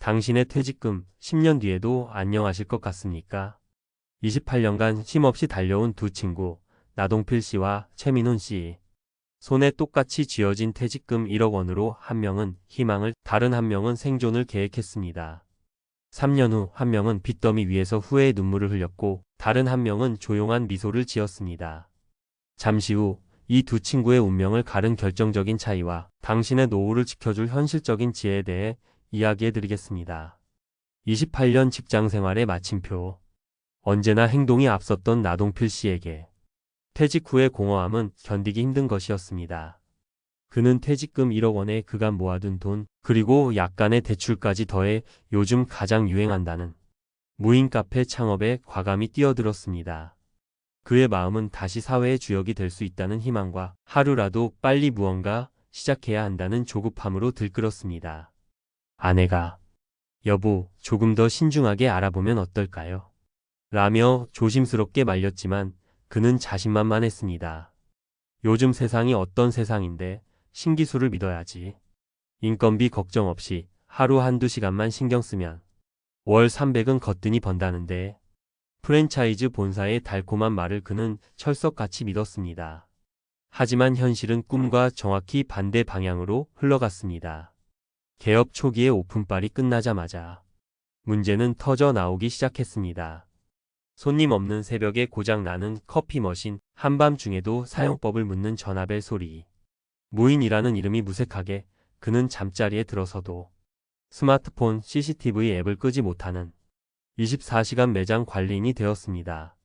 당신의 퇴직금 10년 뒤에도 안녕하실 것 같습니까? 28년간 쉼없이 달려온 두 친구, 나동필 씨와 최민훈 씨. 손에 똑같이 쥐어진 퇴직금 1억 원으로 한 명은 희망을, 다른 한 명은 생존을 계획했습니다. 3년 후 한 명은 빚더미 위에서 후회의 눈물을 흘렸고, 다른 한 명은 조용한 미소를 지었습니다. 잠시 후 이 두 친구의 운명을 가른 결정적인 차이와 당신의 노후를 지켜줄 현실적인 지혜에 대해 이야기해 드리겠습니다. 28년 직장 생활의 마침표. 언제나 행동이 앞섰던 나동필 씨에게 퇴직 후의 공허함은 견디기 힘든 것이었습니다. 그는 퇴직금 1억 원에 그간 모아둔 돈, 그리고 약간의 대출까지 더해 요즘 가장 유행한다는 무인 카페 창업에 과감히 뛰어들었습니다. 그의 마음은 다시 사회의 주역이 될 수 있다는 희망과 하루라도 빨리 무언가 시작해야 한다는 조급함으로 들끓었습니다. 아내가 여보, 조금 더 신중하게 알아보면 어떨까요? 라며 조심스럽게 말렸지만 그는 자신만만했습니다. 요즘 세상이 어떤 세상인데 신기술을 믿어야지. 인건비 걱정 없이 하루 한두 시간만 신경 쓰면 월 300은 거뜬히 번다는데 프랜차이즈 본사의 달콤한 말을 그는 철석같이 믿었습니다. 하지만 현실은 꿈과 정확히 반대 방향으로 흘러갔습니다. 개업 초기의 오픈빨이 끝나자마자 문제는 터져 나오기 시작했습니다. 손님 없는 새벽에 고장 나는 커피 머신, 한밤중에도 사용법을 묻는 전화벨 소리. 무인이라는 이름이 무색하게 그는 잠자리에 들어서도 스마트폰 CCTV 앱을 끄지 못하는 24시간 매장 관리인이 되었습니다.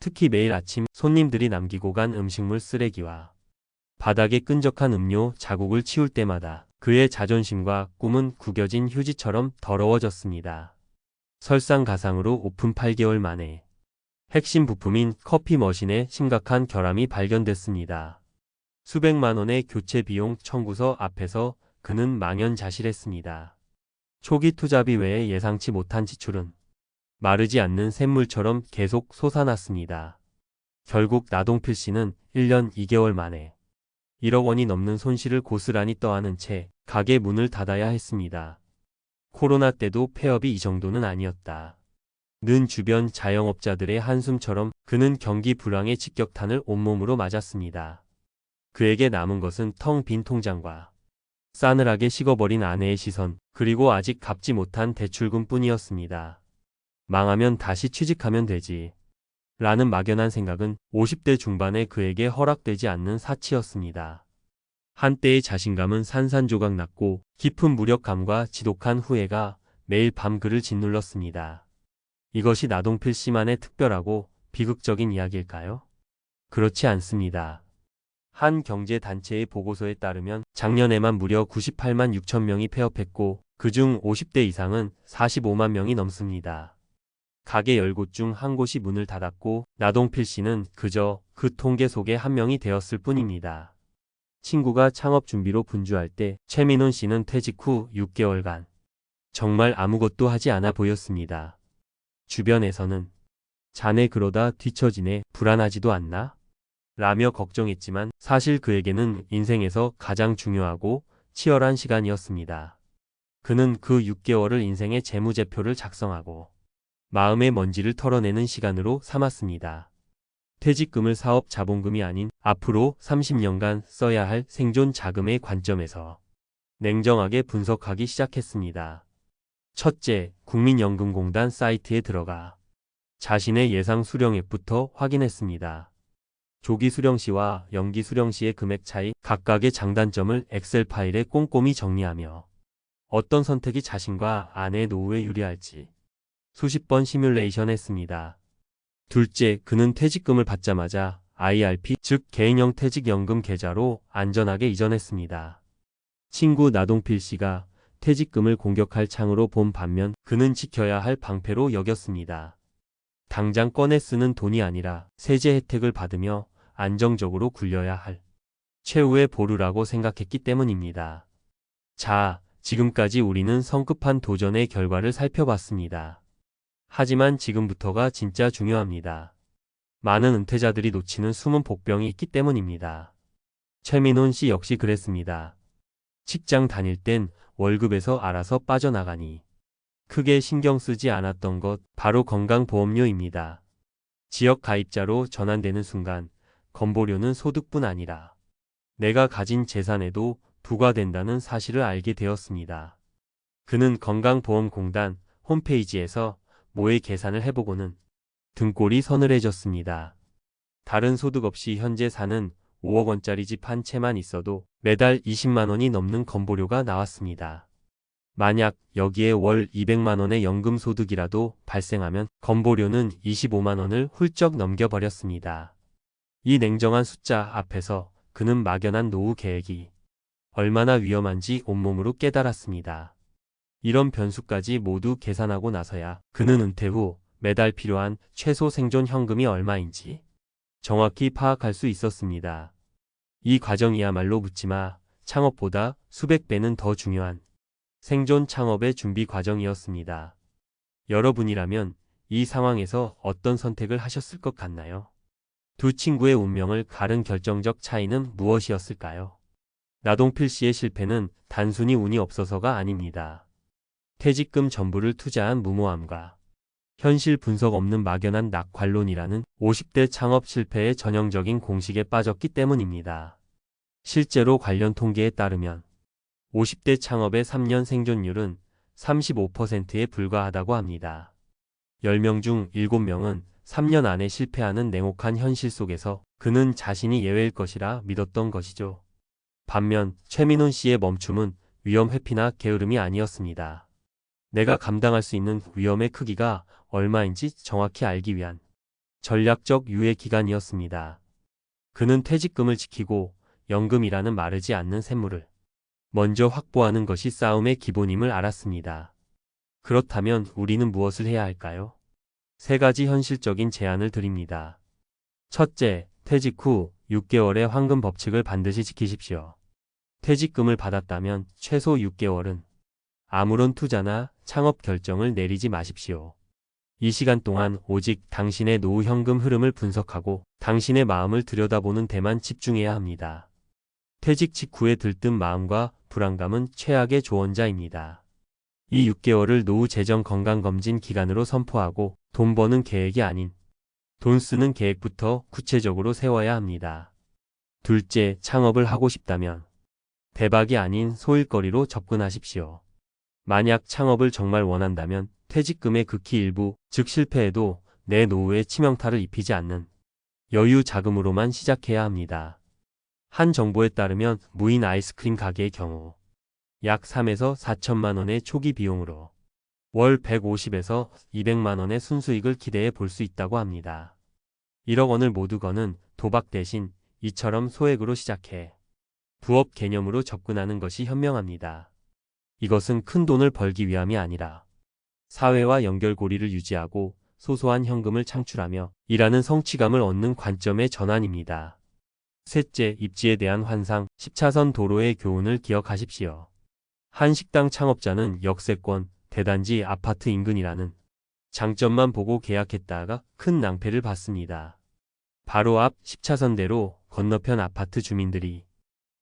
특히 매일 아침 손님들이 남기고 간 음식물 쓰레기와 바닥에 끈적한 음료 자국을 치울 때마다 그의 자존심과 꿈은 구겨진 휴지처럼 더러워졌습니다. 설상가상으로 오픈 8개월 만에 핵심 부품인 커피 머신에 심각한 결함이 발견됐습니다. 수백만 원의 교체 비용 청구서 앞에서 그는 망연자실했습니다. 초기 투자비 외에 예상치 못한 지출은 마르지 않는 샘물처럼 계속 솟아났습니다. 결국 나동필 씨는 1년 2개월 만에 1억 원이 넘는 손실을 고스란히 떠안은 채 가게 문을 닫아야 했습니다. 코로나 때도 폐업이 이 정도는 아니었다. 는 주변 자영업자들의 한숨처럼 그는 경기 불황의 직격탄을 온몸으로 맞았습니다. 그에게 남은 것은 텅 빈 통장과 싸늘하게 식어버린 아내의 시선, 그리고 아직 갚지 못한 대출금 뿐이었습니다. 망하면 다시 취직하면 되지. 라는 막연한 생각은 50대 중반의 그에게 허락되지 않는 사치였습니다. 한때의 자신감은 산산조각 났고 깊은 무력감과 지독한 후회가 매일 밤 그를 짓눌렀습니다. 이것이 나동필 씨만의 특별하고 비극적인 이야기일까요? 그렇지 않습니다. 한 경제단체의 보고서에 따르면 작년에만 무려 98만 6천 명이 폐업했고 그중 50대 이상은 45만 명이 넘습니다. 가게 10곳 중 한 곳이 문을 닫았고 나동필 씨는 그저 그 통계 속의 한 명이 되었을 뿐입니다. 친구가 창업 준비로 분주할 때 최민훈 씨는 퇴직 후 6개월간 정말 아무것도 하지 않아 보였습니다. 주변에서는 자네 그러다 뒤처지네 불안하지도 않나? 라며 걱정했지만 사실 그에게는 인생에서 가장 중요하고 치열한 시간이었습니다. 그는 그 6개월을 인생의 재무제표를 작성하고 마음의 먼지를 털어내는 시간으로 삼았습니다. 퇴직금을 사업 자본금이 아닌 앞으로 30년간 써야 할 생존 자금의 관점에서 냉정하게 분석하기 시작했습니다. 첫째, 국민연금공단 사이트에 들어가 자신의 예상 수령액부터 확인했습니다. 조기 수령 시와 연기 수령 시의 금액 차이, 각각의 장단점을 엑셀 파일에 꼼꼼히 정리하며 어떤 선택이 자신과 아내의 노후에 유리할지 수십 번 시뮬레이션 했습니다. 둘째, 그는 퇴직금을 받자마자 IRP, 즉 개인형 퇴직연금 계좌로 안전하게 이전했습니다. 친구 나동필 씨가 퇴직금을 공격할 창으로 본 반면 그는 지켜야 할 방패로 여겼습니다. 당장 꺼내 쓰는 돈이 아니라 세제 혜택을 받으며 안정적으로 굴려야 할 최후의 보루라고 생각했기 때문입니다. 자, 지금까지 우리는 성급한 도전의 결과를 살펴봤습니다. 하지만 지금부터가 진짜 중요합니다. 많은 은퇴자들이 놓치는 숨은 복병이 있기 때문입니다. 최민훈 씨 역시 그랬습니다. 직장 다닐 땐 월급에서 알아서 빠져나가니 크게 신경 쓰지 않았던 것 바로 건강보험료입니다. 지역 가입자로 전환되는 순간 건보료는 소득뿐 아니라 내가 가진 재산에도 부과된다는 사실을 알게 되었습니다. 그는 건강보험공단 홈페이지에서 모의 계산을 해보고는 등골이 서늘해졌습니다. 다른 소득 없이 현재 사는 5억 원짜리 집 한 채만 있어도 매달 20만 원이 넘는 건보료가 나왔습니다. 만약 여기에 월 200만 원의 연금 소득이라도 발생하면 건보료는 25만 원을 훌쩍 넘겨버렸습니다. 이 냉정한 숫자 앞에서 그는 막연한 노후 계획이 얼마나 위험한지 온몸으로 깨달았습니다. 이런 변수까지 모두 계산하고 나서야 그는 은퇴 후 매달 필요한 최소 생존 현금이 얼마인지 정확히 파악할 수 있었습니다. 이 과정이야말로 묻지마 창업보다 수백 배는 더 중요한 생존 창업의 준비 과정이었습니다. 여러분이라면 이 상황에서 어떤 선택을 하셨을 것 같나요? 두 친구의 운명을 가른 결정적 차이는 무엇이었을까요? 나동필 씨의 실패는 단순히 운이 없어서가 아닙니다. 퇴직금 전부를 투자한 무모함과 현실 분석 없는 막연한 낙관론이라는 50대 창업 실패의 전형적인 공식에 빠졌기 때문입니다. 실제로 관련 통계에 따르면 50대 창업의 3년 생존율은 35%에 불과하다고 합니다. 10명 중 7명은 3년 안에 실패하는 냉혹한 현실 속에서 그는 자신이 예외일 것이라 믿었던 것이죠. 반면 최민훈 씨의 멈춤은 위험 회피나 게으름이 아니었습니다. 내가 감당할 수 있는 위험의 크기가 얼마인지 정확히 알기 위한 전략적 유예 기간이었습니다. 그는 퇴직금을 지키고 연금이라는 마르지 않는 샘물을 먼저 확보하는 것이 싸움의 기본임을 알았습니다. 그렇다면 우리는 무엇을 해야 할까요? 세 가지 현실적인 제안을 드립니다. 첫째, 퇴직 후 6개월의 황금 법칙을 반드시 지키십시오. 퇴직금을 받았다면 최소 6개월은 아무런 투자나 창업 결정을 내리지 마십시오. 이 시간 동안 오직 당신의 노후 현금 흐름을 분석하고 당신의 마음을 들여다보는 데만 집중해야 합니다. 퇴직 직후에 들뜬 마음과 불안감은 최악의 조언자입니다. 이 6개월을 노후 재정 건강검진 기간으로 선포하고 돈 버는 계획이 아닌 돈 쓰는 계획부터 구체적으로 세워야 합니다. 둘째, 창업을 하고 싶다면 대박이 아닌 소일거리로 접근하십시오. 만약 창업을 정말 원한다면 퇴직금의 극히 일부, 즉 실패해도 내 노후에 치명타를 입히지 않는 여유 자금으로만 시작해야 합니다. 한 정보에 따르면 무인 아이스크림 가게의 경우 약 3에서 4천만 원의 초기 비용으로 월 150에서 200만 원의 순수익을 기대해 볼 수 있다고 합니다. 1억 원을 모두 거는 도박 대신 이처럼 소액으로 시작해 부업 개념으로 접근하는 것이 현명합니다. 이것은 큰 돈을 벌기 위함이 아니라 사회와 연결고리를 유지하고 소소한 현금을 창출하며 일하는 성취감을 얻는 관점의 전환입니다. 셋째, 입지에 대한 환상, 10차선 도로의 교훈을 기억하십시오. 한 식당 창업자는 역세권, 대단지 아파트 인근이라는 장점만 보고 계약했다가 큰 낭패를 봤습니다. 바로 앞 10차선대로 건너편 아파트 주민들이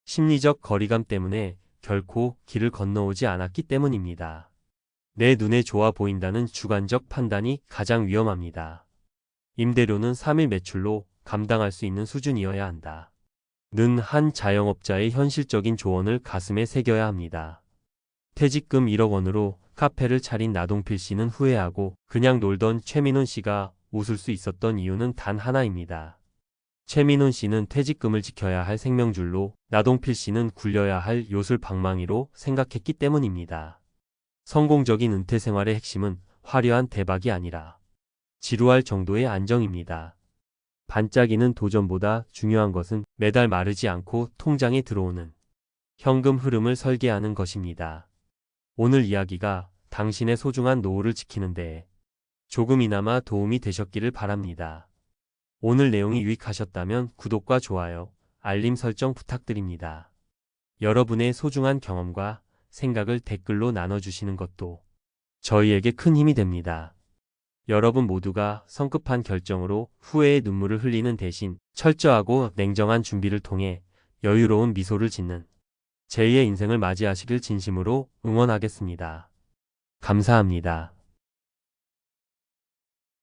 심리적 거리감 때문에 결코 길을 건너오지 않았기 때문입니다. 내 눈에 좋아 보인다는 주관적 판단이 가장 위험합니다. 임대료는 3일 매출로 감당할 수 있는 수준이어야 한다. 는 한 자영업자의 현실적인 조언을 가슴에 새겨야 합니다. 퇴직금 1억 원으로 카페를 차린 나동필 씨는 후회하고 그냥 놀던 최민훈 씨가 웃을 수 있었던 이유는 단 하나입니다. 최민훈 씨는 퇴직금을 지켜야 할 생명줄로 나동필 씨는 굴려야 할 요술 방망이로 생각했기 때문입니다. 성공적인 은퇴 생활의 핵심은 화려한 대박이 아니라 지루할 정도의 안정입니다. 반짝이는 도전보다 중요한 것은 매달 마르지 않고 통장에 들어오는 현금 흐름을 설계하는 것입니다. 오늘 이야기가 당신의 소중한 노후를 지키는 데 조금이나마 도움이 되셨기를 바랍니다. 오늘 내용이 유익하셨다면 구독과 좋아요, 알림 설정 부탁드립니다. 여러분의 소중한 경험과 생각을 댓글로 나눠주시는 것도 저희에게 큰 힘이 됩니다. 여러분 모두가 성급한 결정으로 후회의 눈물을 흘리는 대신 철저하고 냉정한 준비를 통해 여유로운 미소를 짓는 제2의 인생을 맞이하시길 진심으로 응원하겠습니다. 감사합니다.